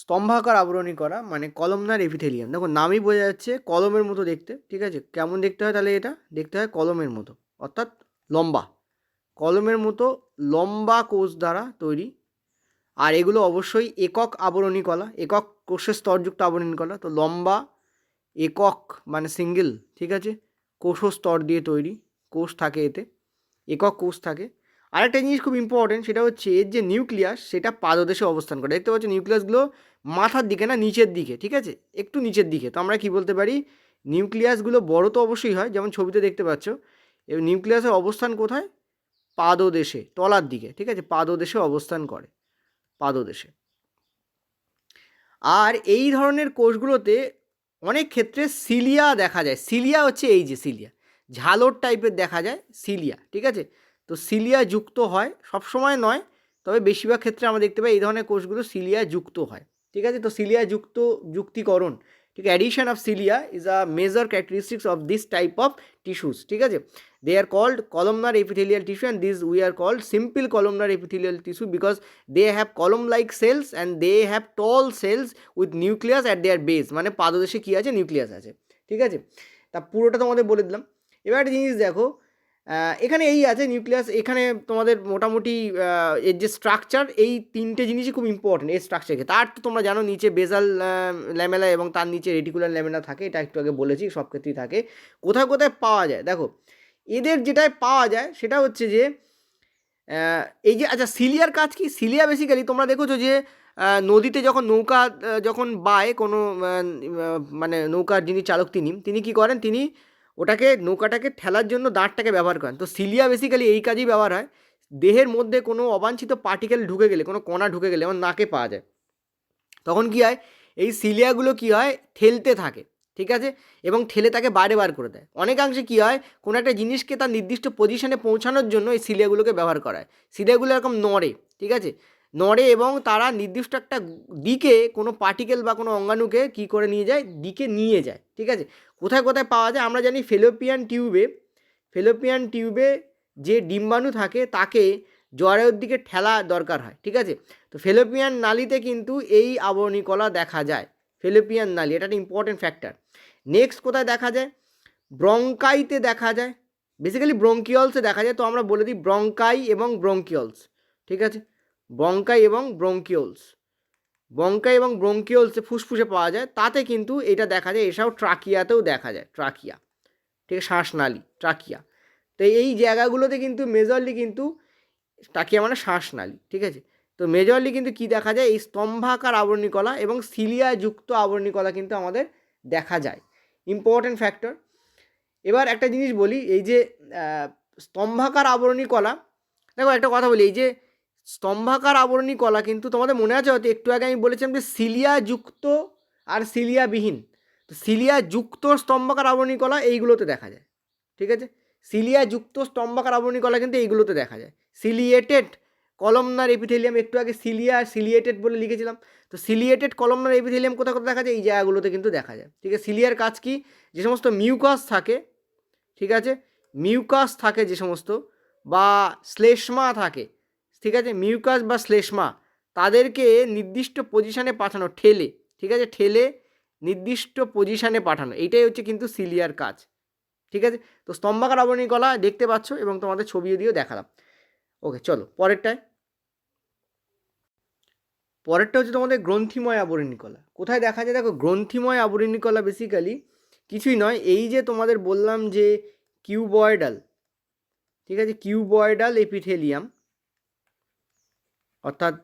স্তম্ভাকার আবরণী করা মানে কলমনার এপিথেলিয়াম দেখো, নামই বোঝা যাচ্ছে কলমের মতো দেখতে, ঠিক আছে? কেমন দেখতে হয় তাহলে এটা? দেখতে হয় কলমের মতো, অর্থাৎ লম্বা। কলমের মতো লম্বা কোষ দ্বারা তৈরি। আর এগুলো অবশ্যই একক আবরণী কলা, একক কোষের স্তরযুক্ত আবরণী কলা। তো লম্বা, একক মানে সিঙ্গেল ঠিক আছে? কোষ স্তর দিয়ে তৈরি, কোষ থাকে এতে। একক কোষ থাকে। আরেকটা জিনিস খুব ইম্পর্টেন্ট সেটা হচ্ছে এর যে নিউক্লিয়াস সেটা পাদদেশে অবস্থান করে। দেখতে পাচ্ছ নিউক্লিয়াসগুলো মাথার দিকে না নিচের দিকে, ঠিক আছে? একটু নিচের দিকে। তো আমরা কি বলতে পারি? নিউক্লিয়াসগুলো বড় তো অবশ্যই হয়, যেমন ছবিতে দেখতে পাচ্ছ। এবং নিউক্লিয়াসের অবস্থান কোথায়? পাদদেশে, তলার দিকে, ঠিক আছে? পাদদেশে অবস্থান করে, পাদদেশে। আর এই ধরনের কোষগুলোতে অনেক ক্ষেত্রে সিলিয়া দেখা যায়। সিলিয়া হচ্ছে এই যে সিলিয়া ঝালর টাইপের দেখা যায় সিলিয়া ঠিক আছে? তো সিলিয়া যুক্ত হয়, সব সময় নয়, তবে বেশিরভাগ ক্ষেত্রে আমরা দেখতে পাই এই ধরনের কোষগুলো সিলিয়া যুক্ত হয়। ঠিক আছে? তো সিলিয়া যুক্ত যুক্তিকরণ, ঠিক addition of cilia is a major characteristics of this type of tissues ঠিক আছে? They are called columnar epithelial tissue and these we are called simple columnar epithelial tissue because they have column like cells and they have tall cells with nucleus at their base মানে পাদদেশে কী আছে? Nucleus আছে। ঠিক আছে? তা পুরোটা তোমাদের বলে দিলাম। এবার একটা জিনিস দেখো এখানে এই আছে নিউক্লিয়াস এখানে তোমাদের মোটামুটি এর যে স্ট্রাকচার এই তিনটে জিনিসই খুব ইম্পর্টেন্ট এই স্ট্রাকচারকে তার তো তোমরা জানো, নিচে বেজাল ল্যামেলা এবং তার নিচে রেটিকুলার ল্যামেলা থাকে, এটা একটু আগে বলেছি, সব ক্ষেত্রেই থাকে। কোথায় কোথায় পাওয়া যায়? দেখো, এদের যেটায় পাওয়া যায়, সেটা হচ্ছে যে এই যে আচ্ছা সিলিয়ার কাজ কি? সিলিয়া বেসিক্যালি তোমরা দেখেছ যে নদীতে যখন নৌকা যখন বায়, কোনো মানে নৌকার যিনি চালক তিনি তিনি কি করেন? তিনি ওটাকে নৌকাটাকে ঠেলার জন্য দাঁড়টাকে ব্যবহার করেন। তো সিলিয়া বেসিক্যালি এই কাজেই ব্যবহার হয়। দেহের মধ্যে কোনো অবাঞ্ছিত পার্টিকেল ঢুকে গেলে, কোনো কণা ঢুকে গেলে, যেমন নাকে পাওয়া যায়, তখন কি হয়? এই সিলিয়াগুলো কি হয়? ঠেলতে থাকে, ঠিক আছে? এবং ঠেলে তাকে বাইরে বার করে দেয়। অনেকাংশে কি হয়? কোনো একটা জিনিসকে তার নির্দিষ্ট পজিশনে পৌঁছানোর জন্য এই সিলিয়াগুলোকে ব্যবহার করা হয়। সিলিয়াগুলো এরকম নড়ে, ঠিক আছে? নড়ে এবং তারা নির্দিষ্ট একটা দিকে কোনো পার্টিকেল বা কোনো অঙ্গাণুকে কি করে নিয়ে যায়? দিকে নিয়ে যায়, ঠিক আছে? কোথায় কোথায় পাওয়া যায়? আমরা জানি ফেলোপিয়ান টিউবে ফেলোপিয়ান টিউবে যে ডিম্বাণু থাকে তাকে জরায়ুর দিকে ঠেলা দরকার হয়, ঠিক আছে? তো ফেলোপিয়ান নালিতে কিন্তু এই আবরণী কলা দেখা যায় ফেলোপিয়ান নালি, এটা একটা ইম্পর্টেন্ট ফ্যাক্টর নেক্সট কোথায় দেখা যায়? ব্রঙ্কাইতে দেখা যায় বেসিক্যালি ব্রঙ্কিয়লসে দেখা যায়, তো আমরা বলে দিই ব্রঙ্কাই এবং ব্রঙ্কিয়লস ঠিক আছে? ব্রঙ্কাই এবং ব্রঙ্কিওলস। বঙ্কাই এবং ব্রঙ্কিওলসে ফুসফুসে পাওয়া যায়, তাতে কিন্তু এটা দেখা যায় এসব ট্রাকিয়াতেও দেখা যায়, ট্রাকিয়া। ঠিক আছে, শ্বাসনালী, ট্রাকিয়া। তো এই জায়গাগুলোতে কিন্তু মেজরলি কিন্তু ট্রাকিয়া মানে শ্বাসনালী, ঠিক আছে? তো মেজরলি কিন্তু কি দেখা যায়, এই স্তম্ভাকার আবরণী কলা এবং সিলিয়া যুক্ত আবরণী কলা কিন্তু আমাদের দেখা যায়। Important factor. এবার একটা জিনিস বলি, এই যে স্তম্ভাকার আবরণী কলা দেখো একটা কথা বলি, এই যে স্তম্ভাকার আবরণী কলা, কিন্তু তোমাদের মনে আছে হয়তো একটু আগে আমি বলেছিলাম যে সিলিয়া যুক্ত আর সিলিয়াবিহীন তো সিলিয়া যুক্ত স্তম্ভাকার আবরণী কলা এইগুলোতে দেখা যায়, ঠিক আছে? সিলিয়া যুক্ত স্তম্ভাকার আবরণী কলা কিন্তু এইগুলোতে দেখা যায়। সিলিয়েটেড কলমনার এপিথেলিয়াম, একটু আগে সিলিয়া সিলিয়েটেড বলে লিখেছিলাম। তো সিলিয়েটেড কলমনার এপিথেলিয়াম কোথায় কোথায় দেখা যায়? এই জায়গাগুলোতে কিন্তু দেখা যায়, ঠিক আছে? সিলিয়ার কাজ কি? যে সমস্ত মিউকাস থাকে, ঠিক আছে? মিউকাস থাকে যে সমস্ত, বা শ্লেষ্মা থাকে ঠিক আছে? মিউকাস বা শ্লেষ্মা তাদেরকে নির্দিষ্ট পজিশানে পাঠানো, ঠেলে। ঠিক আছে? ঠেলে নির্দিষ্ট পজিশানে পাঠানো। এইটাই হচ্ছে কিন্তু সিলিয়ার কাজ। ঠিক আছে? তো স্তম্ভাকার আবরণী কলা দেখতে পাচ্ছ এবং তোমাদের ছবিও দিয়েও দেখালাম। ওকে, চলো, পরেরটায়। পরেরটা হচ্ছে তোমাদের গ্রন্থিময় আবরণী কলা কোথায় দেখা যায়? দেখো, গ্রন্থিময় আবরণী কলা বেসিক্যালি কিছুই নয়। এই যে তোমাদের বললাম যে কিউবয়েডাল, ঠিক আছে? কিউবয়েডাল এপিথেলিয়াম অর্থাৎ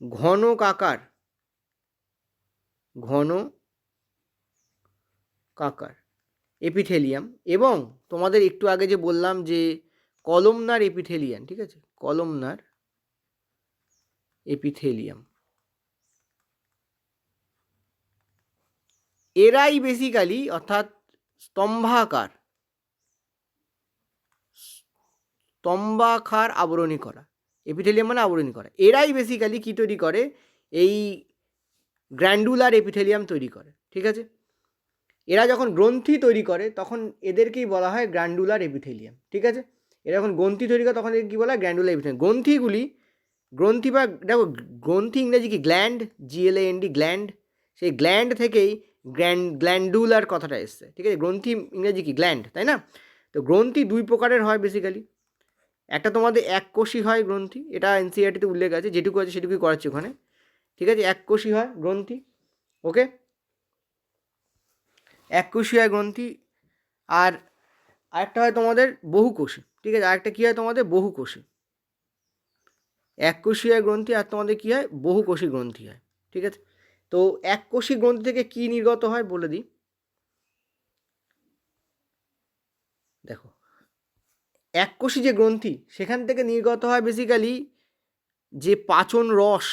ঘন কাকার ঘন কাকার এপিথেলিয়াম এবং তোমাদের একটু আগে যে বললাম যে কলমনার এপিথেলিয়াম, ঠিক আছে? কলমনার এপিথেলিয়াম। এরাই বেসিক্যালি অর্থাৎ স্তম্ভাকার। স্তম্ভাকার আবরণী করা এপিথেলিয়াম মানে আবরণী করা। এরাই বেসিক্যালি কী তৈরি করে? এই গ্র্যান্ডুলার এপিথেলিয়াম তৈরি করে, ঠিক আছে? এরা যখন গ্রন্থি তৈরি করে, তখন এদেরকেই বলা হয় গ্র্যান্ডুলার এপিথেলিয়াম ঠিক আছে? এরা যখন গ্রন্থি তৈরি করে, তখন এদের কী বলা হয়? গ্র্যান্ডুলার এপিথেলিয়াম গ্রন্থিগুলি, গ্রন্থি বা, দেখো, গ্রন্থি ইংরেজি কি? Gland G L A N D gland সেই গ্ল্যান্ড থেকেই গ্র্যান্ড গ্ল্যান্ডুলার কথাটা এসছে, ঠিক আছে? গ্রন্থি ইংরেজি কি? গ্ল্যান্ড তাই না? তো গ্রন্থি দুই প্রকারের হয় বেসিক্যালি একটা তোমাদের এক কোষী হয় গ্রন্থি, এটা এনসিআরটিতে উল্লেখ আছে, যেটুকু আছে সেটুকুই করাচ্ছি ওখানে। ঠিক আছে? এক কোষী হয় গ্রন্থি, ওকে? এক কোষী হয় গ্রন্থি, আর আরেকটা হয় তোমাদের বহুকোষী ঠিক আছে? আরেকটা কী হয় তোমাদের? বহুকোষী এককোষী হয় গ্রন্থি, আর তোমাদের কী হয়? বহুকোষী গ্রন্থি হয়। ঠিক আছে? তো এককোষী গ্রন্থি থেকে কী নির্গত হয় বলে দিই। দেখো এককোষী যে গ্রন্থি, সেখান থেকে নির্গত হয় বেসিক্যালি যে পাচন রস।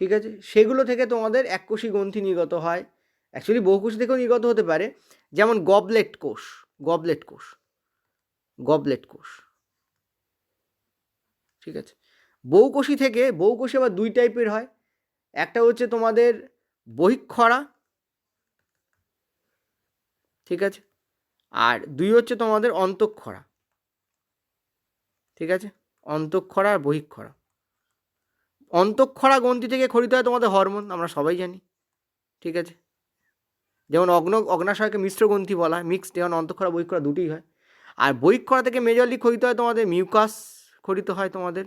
ঠিক আছে? সেগুলো থেকে তোমাদের এককোষী গ্রন্থি নির্গত হয়। অ্যাকচুয়ালি বহুকোষী থেকেও নির্গত হতে পারে। যেমন গবলেট কোষ গবলেট কোষ গবলেট কোষ। ঠিক আছে? বহুকোষী থেকে বহুকোষী আবার দুই টাইপের হয়। একটা হচ্ছে তোমাদের বহিক্ষরা। ঠিক আছে? আর দুই হচ্ছে তোমাদের অন্তঃক্ষরা। ঠিক আছে? অন্তঃক্ষরা আর বহিক্ষরা। অন্তঃক্ষরা গ্রন্থি থেকে খরিত হয় তোমাদের হরমোন, আমরা সবাই জানি। ঠিক আছে? যেমন অগ্ন, অগ্নাশয়কে মিশ্র গ্রন্থি বলা হয় মিক্সড যেমন অন্তঃক্ষরা, বহিক্ষরা দুটোই হয়। আর বহিক্ষরা থেকে মেজরলি খরিত হয় তোমাদের মিউকাস খরিত হয় তোমাদের,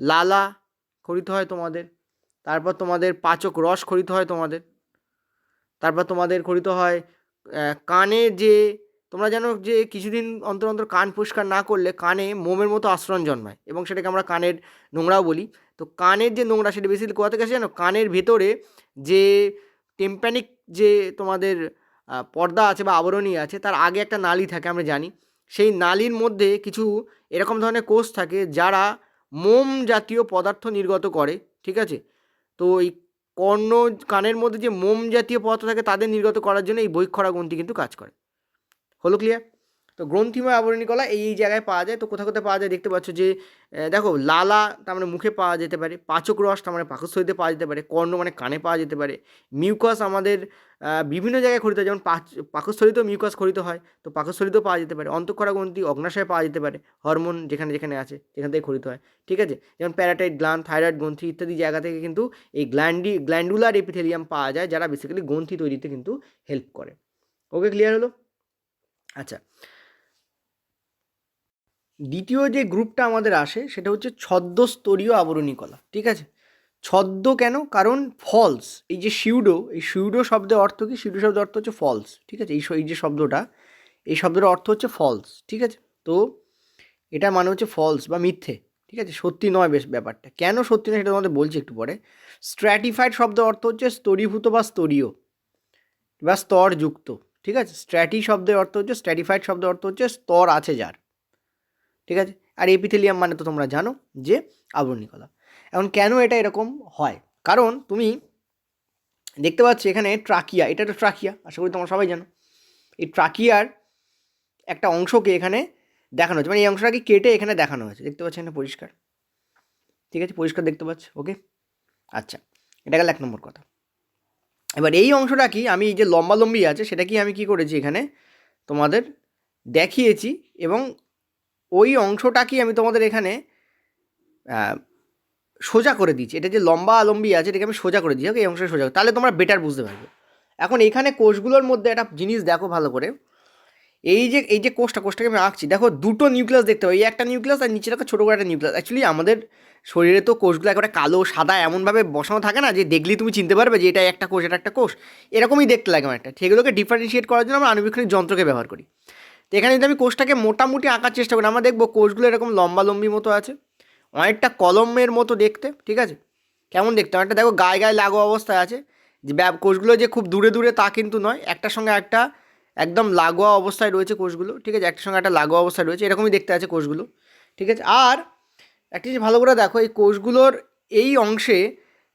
লালা খরিত হয় তোমাদের, তারপর তোমাদের পাচক রস খরিত হয় তোমাদের, তারপর তোমাদের খরিত হয় কানে যে তোমরা জানো যে কিছুদিন অন্তর অন্তর কান পরিষ্কার না করলে কানে মোমের মতো আশ্রণ জন্মায় এবং সেটাকে আমরা কানের নোংরাও বলি। তো কানের যে নোংরা সেটা বেশি কোথা থেকে আসে জানো? কানের ভেতরে যে টেম্প্যানিক যে তোমাদের পর্দা আছে বা আবরণী আছে, তার আগে একটা নালি থাকে, আমরা জানি। সেই নালির মধ্যে কিছু এরকম ধরনের কোষ থাকে যারা মোম জাতীয় পদার্থ নির্গত করে, ঠিক আছে? তো এই কর্ণ কানের মধ্যে যে মোম জাতীয় পদার্থ থাকে, তাদের নির্গত করার জন্য এই বৈক্ষরা গ্রন্থি কিন্তু কাজ করে। হলো ক্লিয়ার তো গ্রন্থিময় আবরণী কলা এই এই জায়গায় পাওয়া যায়। তো কোথাও কোথাও পাওয়া যায় দেখতে পাচ্ছ যে দেখো, লালা তার মানে মুখে পাওয়া যেতে পারে, পাচক রস তার মানে পাকস্থলিতে পাওয়া যেতে পারে, কর্ণ মানে কানে পাওয়া যেতে পারে, মিউকাস আমাদের বিভিন্ন জায়গায় খরিত হয়। যেমন পাচ- পাকস্থলিতেও মিউকাস খরিত হয়, তো পাকস্থলিতেও পাওয়া যেতে পারে। অন্তঃক্ষরা গ্রন্থি অগ্নাশয়ে পাওয়া যেতে পারে, হরমোন যেখানে যেখানে আছে যেখান থেকে খরিত হয়, ঠিক আছে? যেমন প্যারাটাইট গ্ল্যান্ড, থাইরয়েড গ্রন্থি ইত্যাদি জায়গা থেকে কিন্তু এই গ্ল্যান্ডি, গ্ল্যান্ডুলার এপিথেলিয়াম পাওয়া যায়, যারা বেসিক্যালি গ্রন্থি তৈরিতে কিন্তু হেল্প করে। ওকে ক্লিয়ার হলো? আচ্ছা। দ্বিতীয় যে গ্রুপটা আমাদের আসে, সেটা হচ্ছে ছদ্মস্তরীয় আবরণী কলা ঠিক আছে? ছদ্ম কেন? কারণ ফলস এই যে শিউডো এই শিউডো শব্দের অর্থ কি? শিউডো শব্দের অর্থ হচ্ছে ফলস ঠিক আছে? এই এই যে শব্দটা, এই শব্দের অর্থ হচ্ছে ফলস ঠিক আছে? তো এটা মানে হচ্ছে ফলস বা মিথ্যে, ঠিক আছে? সত্যি নয় বেশ ব্যাপারটা। কেন সত্যি নয় সেটা তোমাদের বলছি একটু পরে। স্ট্র্যাটিফাইড শব্দের অর্থ হচ্ছে স্তরীভূত বা স্তরীয় বা স্তরযুক্ত। ঠিক আছে? স্ট্র্যাটি শব্দের অর্থ হচ্ছে স্ট্র্যাটিফাইড শব্দের অর্থ হচ্ছে, স্তর আছে যার। ঠিক আছে? আর এপিথেলিয়াম মানে তো তোমরা জানো যে আবরণী কলা এখন কেন এটা এরকম হয়? কারণ তুমি দেখতে পাচ্ছ এখানে ট্রাকিয়া, এটা তো ট্রাকিয়া, আশা করি তোমরা সবাই জানো। এই ট্রাকিয়ার একটা অংশকে এখানে দেখানো হয়েছে। মানে এই অংশটাকে কেটে এখানে দেখানো হয়েছে। দেখতে পাচ্ছ এখানে পরিষ্কার। ঠিক আছে? পরিষ্কার দেখতে পাচ্ছ? ওকে আচ্ছা। এটা গেল এক নম্বর কথা। এবার এই অংশটা কি? আমি এই যে লম্বা লম্বি আছে, সেটা কি আমি কি করেছি এখানে? তোমাদের দেখিয়েছি এবং ওই অংশটা কি আমি তোমাদের এখানে সোজা করে দিচ্ছি এটা যে লম্বা লম্বি আছে, এটাকে আমি সোজা করে দিচ্ছি ওকে এই অংশটা সোজা। তাহলে তোমরা বেটার বুঝতে পারবে। এখন এখানে কোষগুলোর মধ্যে একটা জিনিস দেখো ভালো করে। এই যে এই যে কোষটা কোষটাকে আমি আঁকছি দেখো দুটো নিউক্লিয়াস দেখতে পাই এই একটা নিউক্লিয়াস আর নিচে একটা ছোটো করে একটা নিউক্লিয়াস অ্যাকচুয়ালি আমাদের শরীরে তো কোষগুলো একেবারে কালো, সাদা, এমনভাবে বসানো থাকে না যে দেখলেই তুমি চিনতে পারবে যে এটা একটা কোষ এটা একটা কোষ এরকমই দেখতে লাগে আমার একটা। সেগুলোকে ডিফারেন্সিয়েট করার জন্য আমরা আণুবীক্ষণিক যন্ত্রকে ব্যবহার করি। তো এখানে যদি আমি কোষটাকে মোটামুটি আঁকার চেষ্টা করি, আমরা দেখব কোষগুলো এরকম লম্বা লম্বি মতো আছে। অনেকটা কলমের মতো দেখতে, ঠিক আছে? কেমন দেখতে? অনেকটা দেখো গায়ে গায়ে লাগো অবস্থায় আছে। যে কোষগুলো যে খুব দূরে দূরে তা কিন্তু নয়। একটার সঙ্গে একটা একদম লাগোয়া অবস্থায় রয়েছে কোষগুলো, ঠিক আছে? একটার সঙ্গে একটা লাগোয়া অবস্থায় রয়েছে, এরকমই দেখতে আছে কোষগুলো, ঠিক আছে? আর একটা জিনিস ভালো করে দেখো, এই কোষগুলোর এই অংশে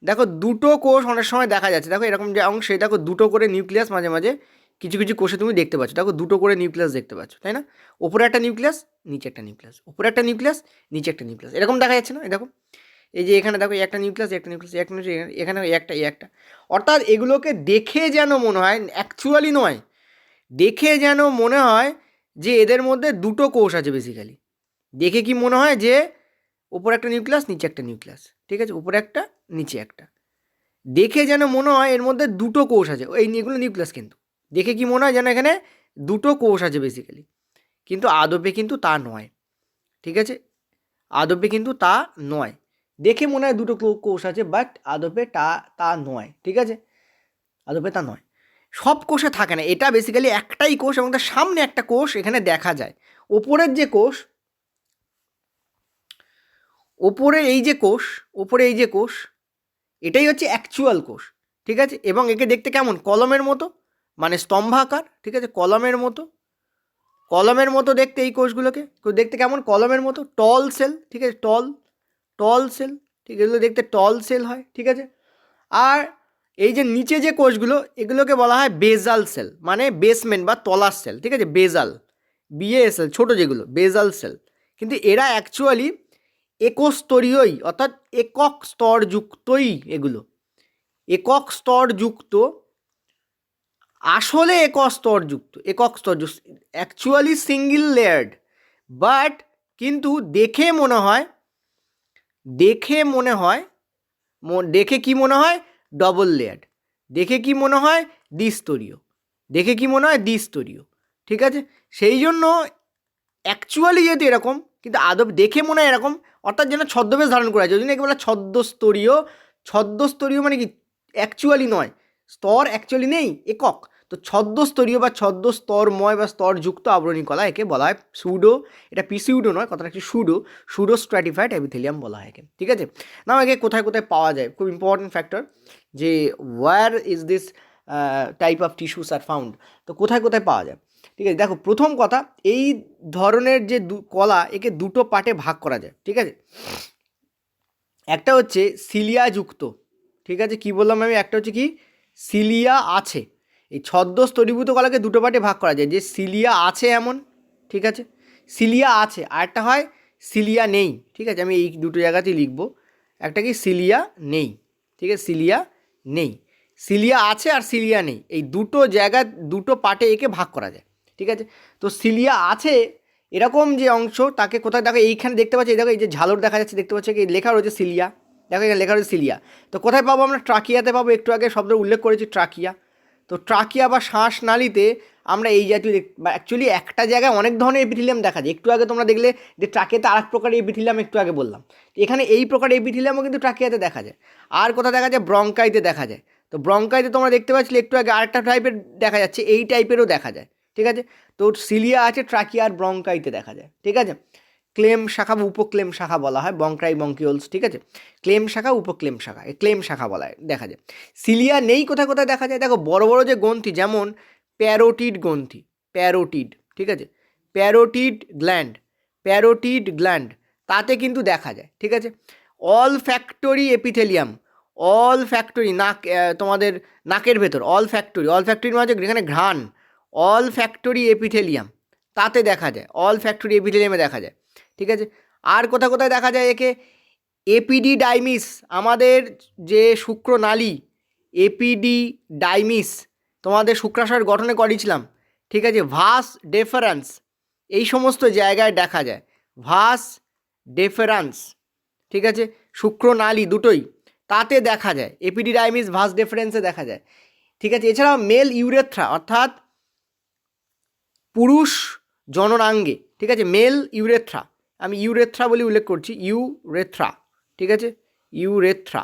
দেখো দুটো কোষ অনেক সময় দেখা যাচ্ছে। দেখো এরকম যে অংশে দেখো দুটো করে নিউক্লিয়াস মাঝে মাঝে কিছু কিছু কোষে তুমি দেখতে পাচ্ছ। দেখো দুটো করে নিউক্লিয়াস দেখতে পাচ্ছ, তাই না? ওপরে একটা নিউক্লিয়াস, নিচে একটা নিউক্লিয়াস, ওপরে একটা নিউক্লিয়াস, নিচে একটা নিউক্লিয়াস, এরকম দেখা যাচ্ছে না? দেখো, এই যে এখানে দেখো একটা নিউক্লিয়াস একটা নিউক্লিয়াস একটা নিউক্লিয়াস, এখানে একটা একটা, অর্থাৎ এগুলোকে দেখে যেন মনে হয় অ্যাকচুয়ালি নয় দেখে যেন মনে হয় যে এদের মধ্যে দুটো কোষ আছে বেসিক্যালি দেখে কি মনে হয় যে ওপরে একটা নিউক্লিয়াস নিচে একটা নিউক্লিয়াস ঠিক আছে? উপরে একটা, নিচে একটা। দেখে যেন মনে হয় এর মধ্যে দুটো কোষ আছে। এই এগুলো নিউক্লিয়াস কিন্তু। দেখে কি মনে হয় যেন এখানে দুটো কোষ আছে বেসিক্যালি কিন্তু আদবে কিন্তু তা নয়, ঠিক আছে? আদবে কিন্তু তা নয়। দেখে মনে হয় দুটো কোষ আছে বাট আদপে তা তা নয়, ঠিক আছে? আদপে তা নয়। সব কোষে থাকে না। এটা বেসিক্যালি একটাই কোষ এবং তার সামনে একটা কোষ এখানে দেখা যায়। ওপরের যে কোষ, ওপরে এই যে কোষ, ওপরে এই যে কোষ, এটাই হচ্ছে অ্যাকচুয়াল কোষ, ঠিক আছে? এবং একে দেখতে কেমন? কলমের মতো মানে স্তম্ভাকার, ঠিক আছে? কলমের মতো কলমের মতো দেখতে এই কোষগুলোকে। দেখতে কেমন? কলমের মতো টল সেল ঠিক আছে? টল টল সেল ঠিক এগুলো দেখতে টল সেল হয়, ঠিক আছে? আর এই যে নিচে যে কোষগুলো, এগুলোকে বলা হয় বেজাল সেল মানে বেসমেন্ট বা তলার সেল, ঠিক আছে? বেজাল বিএসএল ছোটো যেগুলো, বেজাল সেল। কিন্তু এরা অ্যাকচুয়ালি একস্তরীয়ই অর্থাৎ একক স্তরযুক্তই এগুলো। একক স্তরযুক্ত, আসলে একক স্তরযুক্ত একক স্তরযুক্ত অ্যাকচুয়ালি সিঙ্গেল লেয়ার্ড বাট কিন্তু দেখে মনে হয়, দেখে মনে হয় দেখে কি মনে হয়? ডবল লেয়ার্ড দেখে কি মনে হয়? দ্বিস্তরীয়। দেখে কি মনে হয়? দ্বিস্তরীয়। ঠিক আছে? সেই জন্য অ্যাকচুয়ালি যেহেতু এরকম, কিন্তু আদব দেখে মনে হয় এরকম, অর্থাৎ যেন ছদ্মবেশ ধারণ করা আছে ওই জন্য একে বলা ছদ্মস্তরীয় ছদ্মস্তরীয় মানে কি? অ্যাকচুয়ালি নয়। স্তর অ্যাকচুয়ালি নেই, একক। তো ছদ্মস্তরীয় বা ছদ্ম স্তরময় বা স্তরযুক্ত আবরণী কলা একে বলা হয় সুডো এটা পিসিউডো নয়, কথাটা একটি সুডো সুডো স্ট্র্যাটিফাইড অ্যাবিথেলিয়াম বলা হয় একে, ঠিক আছে? না একে কোথায় কোথায় পাওয়া যায়, খুব ইম্পর্টেন্ট ফ্যাক্টর যে where is this type of tissues are found তো কোথায় কোথায় পাওয়া যায়, ঠিক আছে? দেখো, প্রথম কথা, এই ধরনের যে কলা, একে দুটো পার্টে ভাগ করা যায়, ঠিক আছে? একটা হচ্ছে সিলিয়াযুক্ত ঠিক আছে? কি বললাম আমি? একটা হচ্ছে কি? সিলিয়া আছে এই ছদ্ম স্তরীভূত কলাকে দুটো পার্টে ভাগ করা যায়, যে সিলিয়া আছে এমন, ঠিক আছে? সিলিয়া আছে আর একটা হয় সিলিয়া নেই, ঠিক আছে? আমি এই দুটো জায়গাতেই লিখব, একটা কি সিলিয়া নেই, ঠিক আছে? সিলিয়া নেই, সিলিয়া আছে আর সিলিয়া নেই, এই দুটো জায়গা, দুটো পার্টে একে ভাগ করা যায়, ঠিক আছে? তো সিলিয়া আছে, এরকম যে অংশ, তাকে কোথায়, দেখো এইখানে দেখতে পাচ্ছি এই দেখো এই যে ঝালর দেখা যাচ্ছে, দেখতে পাচ্ছি লেখা রয়েছে সিলিয়া, দেখো এখানে লেখা রয়েছে সিলিয়া, তো কোথায় পাবো আমরা? ট্রাকিয়াতে পাবো, একটু আগে শব্দ উল্লেখ করেছি, ট্রাকিয়া তো ট্রাকিয়া বা শ্বাস আমরা এই জাতীয় অ্যাকচুয়ালি একটা জায়গায় অনেক ধরনের এপিথিলিয়াম দেখা যায়। একটু আগে তোমরা দেখলে যে ট্রাকিয়াতে আর এক প্রকার এপিথিলিয়াম একটু আগে বললাম। এখানে এই প্রকার এপিথিলিয়ামও কিন্তু ট্রাকিয়াতে দেখা যায়। আর কোথাও দেখা যায় ব্রঙ্কাইতে দেখা যায়। তো ব্রঙ্কাইতে তোমরা দেখতে পাচ্ছিলে একটু আগে আরেকটা টাইপের দেখা যাচ্ছে, এই টাইপেরও দেখা যায়। ঠিক আছে? তো সিলিয়া আছে ট্রাকিয়া আর ব্রঙ্কাইতে দেখা যায়। ঠিক আছে? ক্লেম শাখা বা উপক্লেম শাখা বলা হয় বংক্রাই বঙ্কিওলস, ঠিক আছে? ক্লেম শাখা, উপক্লেম শাখা ক্লেম শাখা বলা হয়, দেখা যায়। সিলিয়া নেই কোথায় কোথায় দেখা যায়? দেখো, বড় বড় যে গ্রন্থি, যেমন প্যারোটিড গ্রন্থি, প্যারোটিড, ঠিক আছে? প্যারোটিড গ্ল্যান্ড প্যারোটিড গ্ল্যান্ড, তাতে কিন্তু দেখা যায়, ঠিক আছে? Olfactory epithelium, olfactory, নাক তোমাদের নাকের ভেতর, অল ফ্যাক্টরি অল ফ্যাক্টরি মানে যেখানে ঘ্রাণ, অল ফ্যাক্টরি এপিথেলিয়াম, তাতে দেখা যায়, অল ফ্যাক্টরি এপিথেলিয়ামে দেখা যায়। ঠিক আছে? আর কোথায় কোথায় দেখা যায় একে? এপিডি ডাইমিস আমাদের যে শুক্রনালী এপিডি ডাইমিস তোমাদের শুক্রাশয়ের গঠনে করেছিলাম ঠিক আছে? ভাস ডেফারেন্স, এই সমস্ত জায়গায় দেখা যায়। ভাস ডেফারেন্স, ঠিক আছে? শুক্রনালী দুটোই, তাতে দেখা যায়। এপিডি ডাইমিস ভাস ডেফারেন্সে দেখা যায়। ঠিক আছে? এছাড়াও মেল ইউরেথ্রা, অর্থাৎ পুরুষ জননাঙ্গে, ঠিক আছে? মেল ইউরেথ্রা আমি ইউরেথ্রা বলে উল্লেখ করছি ইউরেথ্রা ঠিক আছে? ইউরেথ্রা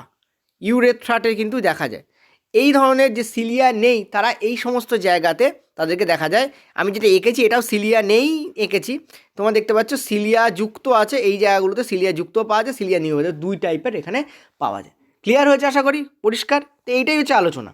ইউরেথ্রাটে কিন্তু দেখা যায়, এই ধরনের যে সিলিয়া নেই, তারা এই সমস্ত জায়গাতে তাদেরকে দেখা যায়। আমি যেটা এঁকেছি, এটাও সিলিয়া নেই এঁকেছি। তোমরা দেখতে পাচ্ছ, সিলিয়া যুক্ত আছে, এই জায়গাগুলোতে সিলিয়া যুক্ত পাওয়া যায়, সিলিয়া নিয়ে দুই টাইপের এখানে পাওয়া যায়। ক্লিয়ার হয়েছে আশা করি? পরিষ্কার? তো এইটাই হচ্ছে আলোচনা।